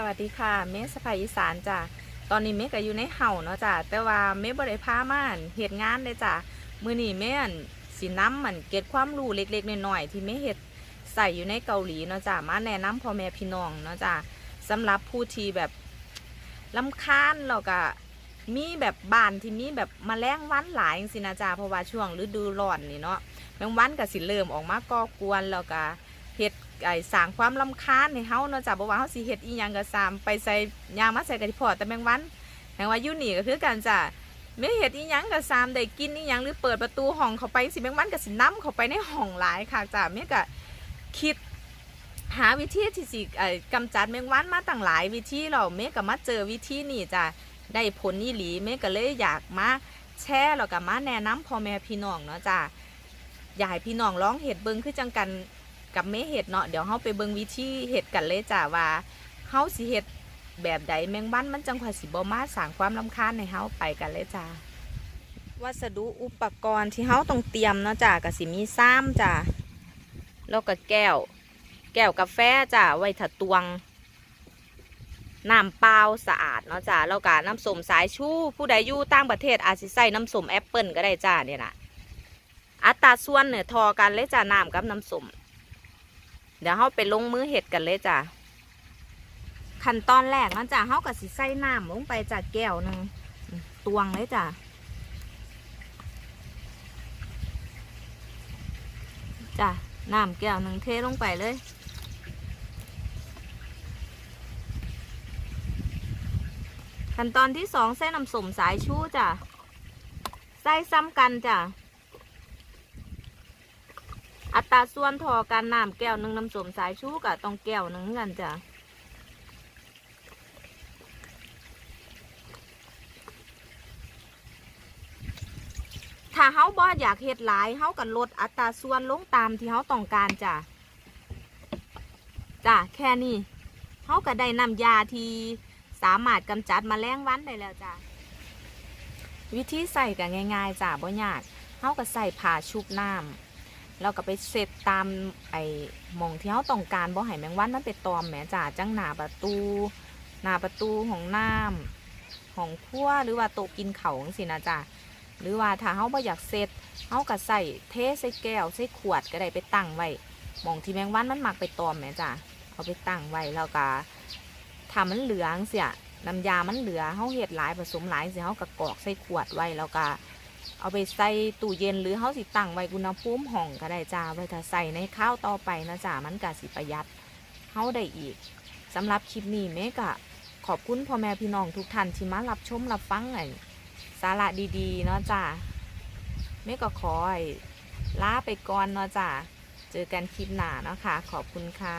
สวัสดีค่ะเมสภาอีสานจ้ะตอนนี้เมก็อยู่ในเห่าเนาะจ้ะแต่ว่าเมบ่ได้พามาอั่นเฮ็ดงานเลยจ้ะมื้อนี้เม่นสินำมันเก็บความรู้เล็กๆน้อยๆที่เมเฮ็ดใส่อยู่ในเกาหลีเนาะจ้ะมาแนะนำพ่อแม่พี่น้องเนาะจ้ะสำหรับผู้ที่แบบลำคาญแล้วก็มีแบบบานที่มีแบบมแมลงวันหลายจังซี่นะจ้ะเพราะว่าช่วงฤดูร้อนนี่เนาะแมงวันก็สิเริ่มออกมาก่อกวนแล้วก็ เฮ็ดไอ้สร้างความลำคาญให้เฮาเนาะจ้ะบ่ว่าเฮาสิเฮ็ดอีหยังก็ตามไปใส่ยามาใส่กะทิพอแต่แมงวันแมงว่าอยู่นี่ก็คือกันจ้ะแม่เฮ็ดอีหยังก็ตามได้กินอีหยังหรือเปิดประตูห้องเข้าไปสิแมงวันก็สินํเข้าไปในห้องหลายค่ะจ้ะแม่ก็คิดหาวิธีที่สิไอ้กำจัดแมงวันมาตั้งหลายวิธีแล้วแม่ก็มาเจอวิธีนี่จ้ะได้ผลอีหลีแม่ก็เลยอยากมาแชร์แล้วก็มาแนะนำพ่อแม่พี่น้องเนาะจ้ะอยากให้พี่น้องร้องเห็ดเบิ้งคือจังกัน กับเมเห็ดเนาะเดี๋ยวเฮาไปเบิงวิธีเห็ดกันเลยจ้ะว่าเฮาสิเห็ดแบบใดแมงวันมันจังค่อยสิบ่มาสร้างความรำคาญในเฮาไปกันเลยจ้ะวัสดุอุปกรณ์ที่เฮาต้องเตรียมเนาะจ้ะก็สิมีซ้ำจ้ะแล้วก็แก้ว แก้วกาแฟจ้ะไว้ถ้าตวงน้ำเปล่าสะอาดเนาะจ้ะแล้วก็น้ำส้มสายชูผู้ใดอยู่ต่างประเทศอาจสิใส่น้ำส้มแอปเปิลก็ได้จ้ะเนี่ยนะอัตราส่วนเนี่ยทอกันเลยจ้ะน้ำกับน้ำส้ม เดี๋ยวเราไปลงมือเห็ดกันเลยจ้ะขั้นตอนแรกนจ้ะเราก็สิใส่น้ำลงไปจากแก้วหนึ่งตวงเลยจ้ะจ้ะน้ำแก้วหนึ่งเทลงไปเลยขั้นตอนที่สองใส่น้ำสมสายชูจ้ะใส่ซ้ำกันจ้ะ อัตราส่วนทอการน้ำแก้วหนึ่งน้ำส้มสายชูกับต้องแก้วหนึ่งกันจ้ะถ้าเฮาบ่อยากเฮ็ดหลายเฮาก็ลดอัตราส่วนลงตามที่เฮาต้องการจ้ะจ้ะแค่นี้เฮาก็ได้น้ำยาที่สามารถกำจัดมแมลงวันได้แล้วจ้ะวิธีใส่ก็ง่าย ๆจ้ะบ่ยากเฮาก็ใส่ผ้าชุบน้ำ เราก็ไปเซตตามไอ้หมองที่เขาต้องการบ่ให้แมงวันมันไปตอมแหมจ่าจังหนาประตู หนาประตูของน้ำของครัวหรือว่าโต๊ะกินเขาจังสินะจ้ะหรือว่าถ้าเขาบ่อยากเซตเขาก็ใส่เทใส่แก้วใส่ขวดก็ได้ไปตั้งไว้หมองที่แมงวันมันหมักไปตอมแหมจ้ะเอาไปตั้งไว้แล้วก็ถ้ามันเหลืองเสียน้ำยามันเหลือเขาเห็ดหลายผสมหลายเสียเขาก็กรอกใส่ขวดไว้แล้วก็ เอาไปใส่ตู้เย็นหรือเฮาสิตั้งไว้อุณหภูมิห้องก็ได้จ้าไว้ถ้าใส่ในข้าวต่อไปนะจ้ามันก็สิประหยัดเฮาได้อีกสำหรับคลิปนี้เมก็ขอบคุณพ่อแม่พี่น้องทุกท่านที่มารับชมรับฟังไอ้สาระดีๆเนาะจ้าเมก็ขอให้ลาไปก่อนเนาะจ้าเจอกันคลิปหน้าเนาะค่ะ ขอบคุณค่ะ